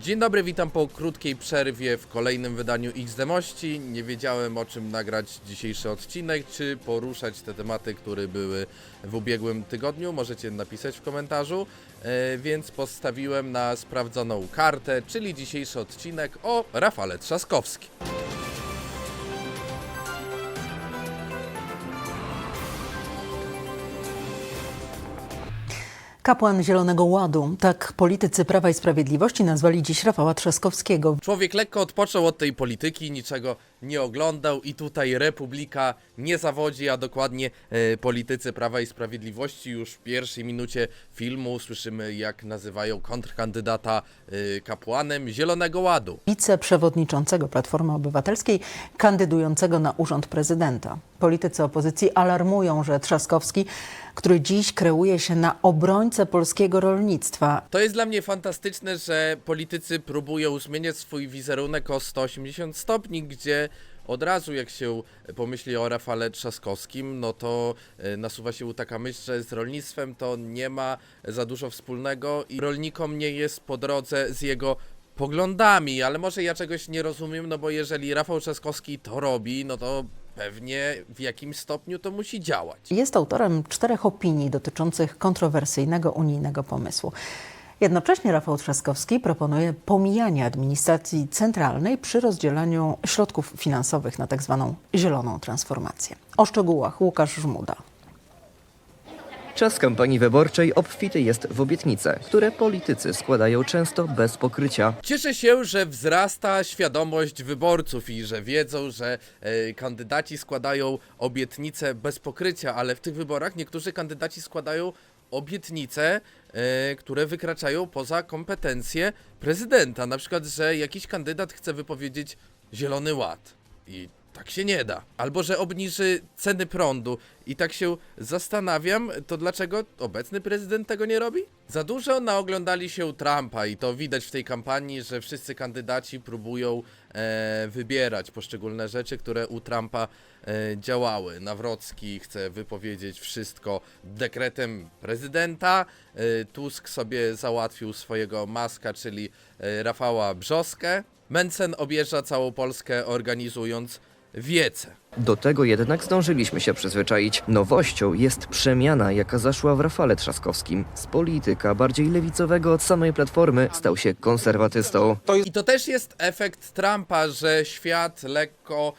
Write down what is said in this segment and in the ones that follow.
Dzień dobry, witam po krótkiej przerwie w kolejnym wydaniu XD Mości. Nie wiedziałem o czym nagrać dzisiejszy odcinek, czy poruszać te tematy, które były w ubiegłym tygodniu. Możecie napisać w komentarzu, e, więc postawiłem na sprawdzoną kartę, czyli dzisiejszy odcinek o Rafale Trzaskowskim. Kapłan Zielonego Ładu. Tak politycy Prawa i Sprawiedliwości nazwali dziś Rafała Trzaskowskiego. Człowiek lekko odpoczął od tej polityki, niczego nie oglądał i tutaj Republika nie zawodzi, a dokładnie e, politycy Prawa i Sprawiedliwości już w pierwszej minucie filmu słyszymy jak nazywają kontrkandydata e, kapłanem Zielonego Ładu. Wiceprzewodniczącego Platformy Obywatelskiej, kandydującego na urząd prezydenta. Politycy opozycji alarmują, że Trzaskowski, który dziś kreuje się na obrońcę polskiego rolnictwa, To jest dla mnie fantastyczne, że politycy próbują zmieniać swój wizerunek o 180 stopni, gdzie od razu jak się pomyśli o Rafale Trzaskowskim, no to e, nasuwa się taka myśl, że z rolnictwem to nie ma za dużo wspólnego i rolnikom nie jest po drodze z jego poglądami, ale może ja czegoś nie rozumiem, no bo jeżeli Rafał Trzaskowski to robi, no to pewnie w jakimś stopniu to musi działać. jest autorem czterech opinii dotyczących kontrowersyjnego unijnego pomysłu. Jednocześnie Rafał Trzaskowski proponuje pomijanie administracji centralnej przy rozdzielaniu środków finansowych na tzw. zieloną transformację. O szczegółach Łukasz Żmuda. Czas kampanii wyborczej obfity jest w obietnice, które politycy składają często bez pokrycia. Cieszę się, że wzrasta świadomość wyborców i że wiedzą, że e, kandydaci składają obietnice bez pokrycia, ale w tych wyborach niektórzy kandydaci składają obietnice, które wykraczają poza kompetencje prezydenta. Na przykład, że jakiś kandydat chce wypowiedzieć Zielony Ład i tak się nie da. Albo, że obniży ceny prądu i tak się zastanawiam, to dlaczego obecny prezydent tego nie robi? Za dużo naoglądali się Trumpa i to widać w tej kampanii, że wszyscy kandydaci próbują e, wybierać poszczególne rzeczy, które u Trumpa e, działały. Nawrocki chce wypowiedzieć wszystko dekretem prezydenta, e, Tusk sobie załatwił swojego maska, czyli e, Rafała Brzoskę. Mencen objeżdża całą Polskę organizując wiece. Do tego jednak zdążyliśmy się przyzwyczaić. Nowością jest przemiana, jaka zaszła w Rafale Trzaskowskim. Z polityka bardziej lewicowego od samej Platformy stał się konserwatystą. I to też jest efekt Trumpa, że świat lekko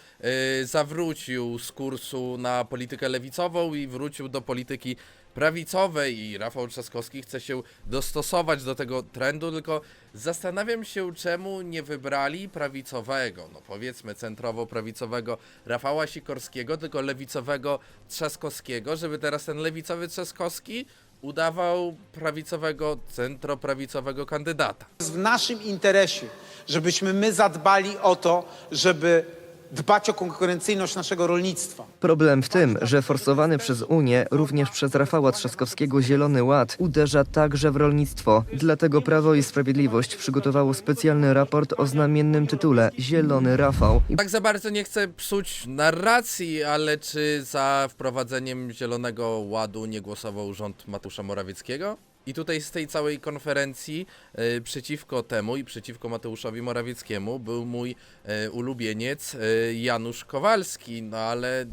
y, zawrócił z kursu na politykę lewicową i wrócił do polityki prawicowej i Rafał Trzaskowski chce się dostosować do tego trendu, tylko zastanawiam się czemu nie wybrali prawicowego, no powiedzmy centrowo-prawicowego Rafała Sikorskiego, tylko lewicowego Trzaskowskiego, żeby teraz ten lewicowy Trzaskowski udawał prawicowego, centroprawicowego kandydata. jest w naszym interesie, żebyśmy my zadbali o to, żeby dbać o konkurencyjność naszego rolnictwa. Problem w tym, że forsowany przez Unię, również przez Rafała Trzaskowskiego Zielony Ład, uderza także w rolnictwo. Dlatego Prawo i Sprawiedliwość przygotowało specjalny raport o znamiennym tytule Zielony Rafał. I Tak za bardzo nie chcę psuć narracji, ale czy za wprowadzeniem Zielonego Ładu nie głosował rząd Matusza Morawieckiego? I tutaj z tej całej konferencji e, przeciwko temu i przeciwko Mateuszowi Morawieckiemu był mój e, ulubieniec e, Janusz Kowalski, no ale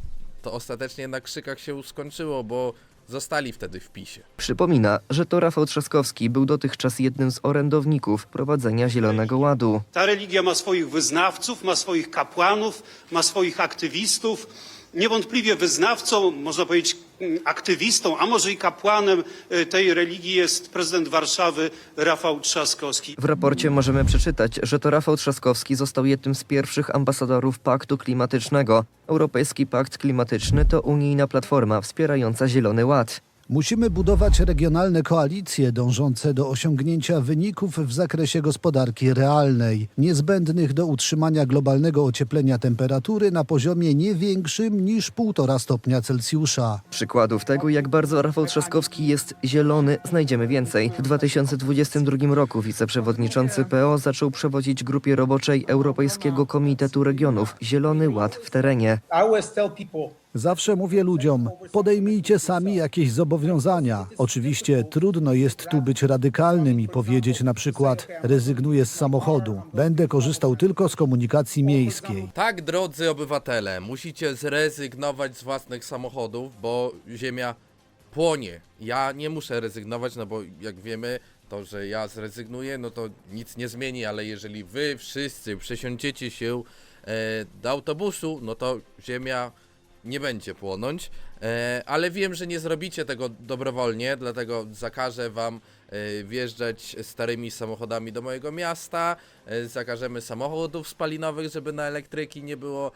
to ostatecznie na krzykach się skończyło, bo zostali wtedy w PiSie. Przypomina, że to Rafał Trzaskowski był dotychczas jednym z orędowników prowadzenia Zielonego Ładu. Ta religia ma swoich wyznawców, ma swoich kapłanów, ma swoich aktywistów. Niewątpliwie wyznawcą, można powiedzieć mm, aktywistą, a może i kapłanem y, tej religii jest prezydent Warszawy Rafał Trzaskowski. W raporcie możemy przeczytać, że to Rafał Trzaskowski został jednym z pierwszych ambasadorów Paktu Klimatycznego. Europejski Pakt Klimatyczny to unijna platforma wspierająca Zielony Ład. Musimy budować regionalne koalicje dążące do osiągnięcia wyników w zakresie gospodarki realnej, niezbędnych do utrzymania globalnego ocieplenia temperatury na poziomie nie większym niż 1,5 stopnia Celsjusza. Przykładów tego, jak bardzo Rafał Trzaskowski jest zielony, znajdziemy więcej. W 2022 roku wiceprzewodniczący PO zaczął przewodzić grupie roboczej Europejskiego Komitetu Regionów Zielony Ład w terenie. Zawsze mówię ludziom, podejmijcie sami jakieś zobowiązania. Oczywiście trudno jest tu być radykalnym i powiedzieć na przykład rezygnuję z samochodu, będę korzystał tylko z komunikacji miejskiej. Tak, drodzy obywatele, musicie zrezygnować z własnych samochodów, bo ziemia płonie. Ja nie muszę rezygnować, no bo jak wiemy, to, że ja zrezygnuję, no to nic nie zmieni, ale jeżeli wy wszyscy przesiądziecie się e, do autobusu, no to ziemia nie będzie płonąć. E, ale wiem, że nie zrobicie tego dobrowolnie, dlatego zakażę wam e, wjeżdżać starymi samochodami do mojego miasta. E, zakażemy samochodów spalinowych, żeby na elektryki nie było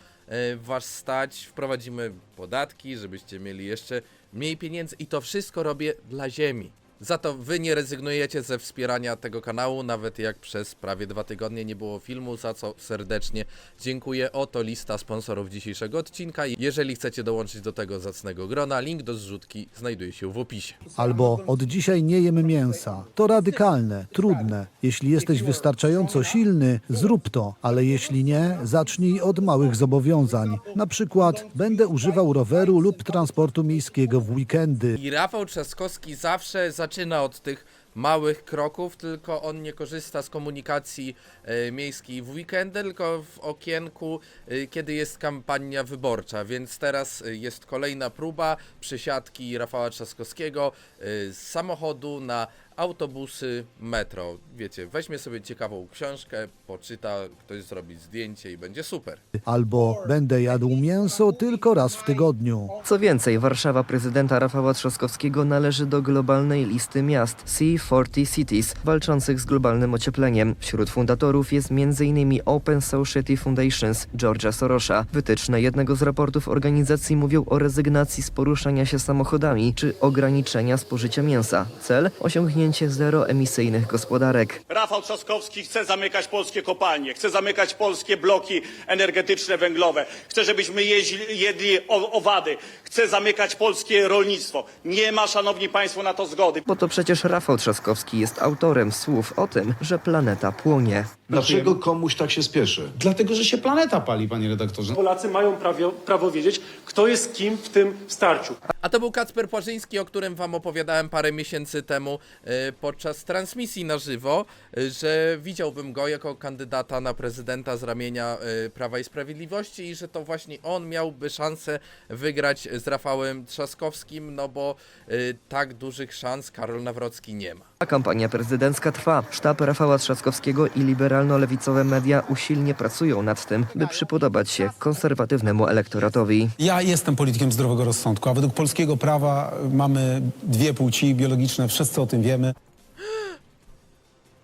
was stać. Wprowadzimy podatki, żebyście mieli jeszcze mniej pieniędzy i to wszystko robię dla ziemi. Za to wy nie rezygnujecie ze wspierania tego kanału, nawet jak przez prawie dwa tygodnie nie było filmu, za co serdecznie dziękuję. Oto lista sponsorów dzisiejszego odcinka. Jeżeli chcecie dołączyć do tego zacnego grona, link do zrzutki znajduje się w opisie. Albo od dzisiaj nie jem mięsa. To radykalne, trudne. Jeśli jesteś wystarczająco silny, zrób to, ale jeśli nie, zacznij od małych zobowiązań. Na przykład będę używał roweru lub transportu miejskiego w weekendy. I Rafał Trzaskowski zawsze zaczyna od tych małych kroków, tylko on nie korzysta z komunikacji e, miejskiej w weekendy, tylko w okienku, e, kiedy jest kampania wyborcza. Więc teraz e, jest kolejna próba przesiadki Rafała Trzaskowskiego z samochodu na autobusy metro. Wiecie, weźmie sobie ciekawą książkę, poczyta, ktoś zrobi zdjęcie i będzie super. Albo będę jadł mięso tylko raz w tygodniu. Co więcej, Warszawa prezydenta Rafała Trzaskowskiego należy do globalnej listy miast C40 Cities walczących z globalnym ociepleniem. Wśród fundatorów jest m.in. Open Society Foundations George'a Sorosza. Wytyczne jednego z raportów organizacji mówią o rezygnacji z poruszania się samochodami czy ograniczenia spożycia mięsa. Cel? Osiągnięcie zeroemisyjnych gospodarek. Rafał Trzaskowski chce zamykać polskie kopalnie, chce zamykać polskie bloki energetyczne węglowe, chce, żebyśmy jeździ, jedli o- owady, chce zamykać polskie rolnictwo. Nie ma, szanowni państwo, na to zgody. Bo to przecież Rafał Trzaskowski jest autorem słów o tym, że planeta płonie. Dlaczego komuś tak się spieszy? Dlatego, że się planeta pali, panie redaktorze. Polacy mają prawo, prawo wiedzieć, kto jest kim w tym starciu. A to był Kacper Płażyński, o którym wam opowiadałem parę miesięcy temu e, podczas transmisji na żywo, e, że widziałbym go jako kandydata na prezydenta z ramienia e, Prawa i Sprawiedliwości i że to właśnie on miałby szansę wygrać z Rafałem Trzaskowskim, no bo tak dużych szans Karol Nawrocki nie ma. A kampania prezydencka trwa. Sztab Rafała Trzaskowskiego i liberalno-lewicowe media usilnie pracują nad tym, by przypodobać się konserwatywnemu elektoratowi. Ja jestem politykiem zdrowego rozsądku, a według polskiego prawa mamy dwie płci biologiczne, wszyscy o tym wiemy.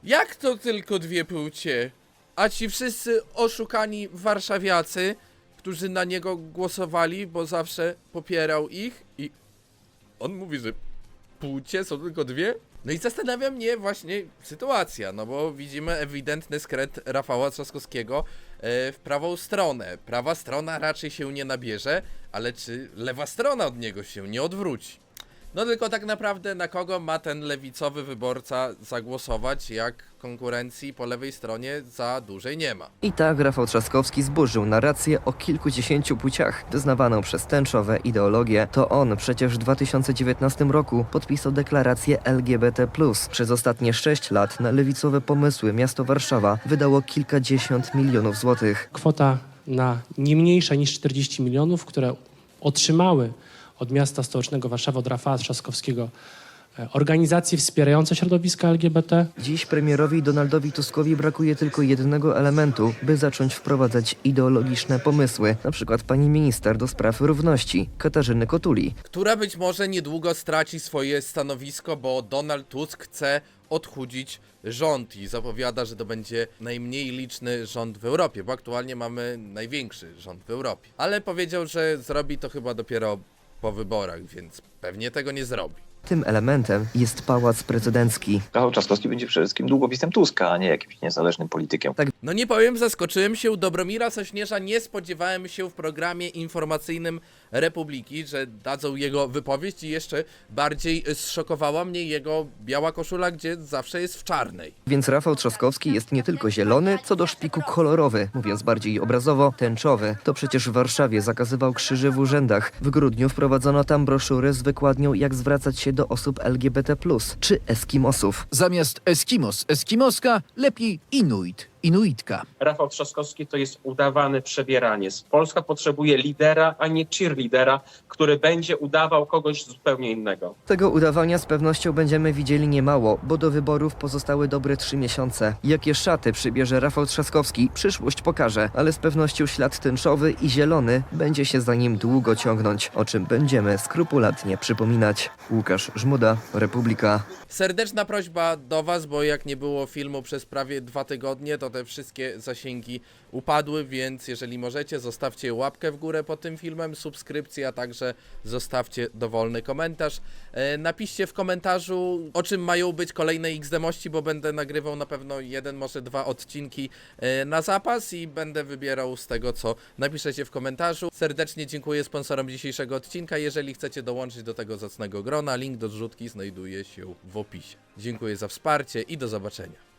Jak to tylko dwie płcie? A ci wszyscy oszukani warszawiacy, którzy na niego głosowali, bo zawsze popierał ich i on mówi, że płcie są tylko dwie? No i zastanawia mnie właśnie sytuacja, no bo widzimy ewidentny skręt Rafała Trzaskowskiego e, w prawą stronę. Prawa strona raczej się nie nabierze, ale czy lewa strona od niego się nie odwróci? No tylko tak naprawdę na kogo ma ten lewicowy wyborca zagłosować, jak konkurencji po lewej stronie za dłużej nie ma. I tak Rafał Trzaskowski zburzył narrację o kilkudziesięciu płciach wyznawaną przez tęczowe ideologie. To on przecież w 2019 roku podpisał deklarację LGBT+. Przez ostatnie sześć lat na lewicowe pomysły miasto Warszawa wydało kilkadziesiąt milionów złotych. Kwota na nie mniejsza niż 40 milionów, które otrzymały od miasta stołecznego Warszawy, od Rafała Trzaskowskiego e, organizacje wspierające środowiska LGBT, Dziś premierowi Donaldowi Tuskowi brakuje tylko jednego elementu, by zacząć wprowadzać ideologiczne pomysły. Na przykład pani minister do spraw równości, Katarzyny Kotuli. Która być może niedługo straci swoje stanowisko, bo Donald Tusk chce odchudzić rząd i zapowiada, że to będzie najmniej liczny rząd w Europie, bo aktualnie mamy największy rząd w Europie. Ale powiedział, że zrobi to chyba dopiero po wyborach, więc pewnie tego nie zrobi. Tym elementem jest Pałac Prezydencki. Rafał Trzaskowski będzie przede wszystkim długopisem Tuska, a nie jakimś niezależnym politykiem. No nie powiem, zaskoczyłem się. Dobromira Sośnierza nie spodziewałem się w programie informacyjnym Republiki, że dadzą jego wypowiedź i jeszcze bardziej zszokowała mnie jego biała koszula, gdzie zawsze jest w czarnej. Więc Rafał Trzaskowski jest nie tylko zielony, co do szpiku kolorowy, mówiąc bardziej obrazowo, tęczowy. To przecież w Warszawie zakazywał krzyży w urzędach. W grudniu wprowadzono tam broszury z wykładnią jak zwracać się do osób LGBT+, czy Eskimosów. Zamiast Eskimos, Eskimoska, lepiej Inuit, Inuitka. Rafał Trzaskowski to jest udawany przebieraniec. Polska potrzebuje lidera, a nie cheerleadera, który będzie udawał kogoś zupełnie innego. Tego udawania z pewnością będziemy widzieli niemało, bo do wyborów pozostały dobre trzy miesiące. Jakie szaty przybierze Rafał Trzaskowski, przyszłość pokaże, ale z pewnością ślad tęczowy i zielony będzie się za nim długo ciągnąć, o czym będziemy skrupulatnie przypominać. Łukasz Żmuda, Republika. Serdeczna prośba do Was, bo jak nie było filmu przez prawie dwa tygodnie, to te wszystkie zasięgi upadły, więc jeżeli możecie, zostawcie łapkę w górę pod tym filmem, subskrypcję, a także zostawcie dowolny komentarz. E, napiszcie w komentarzu, o czym mają być kolejne XD-mości, bo będę nagrywał na pewno jeden, może dwa odcinki e, na zapas i będę wybierał z tego, co napiszecie w komentarzu. Serdecznie dziękuję sponsorom dzisiejszego odcinka. Jeżeli chcecie dołączyć do tego zacnego grona, link do zrzutki znajduje się w opisie. Dziękuję za wsparcie i do zobaczenia.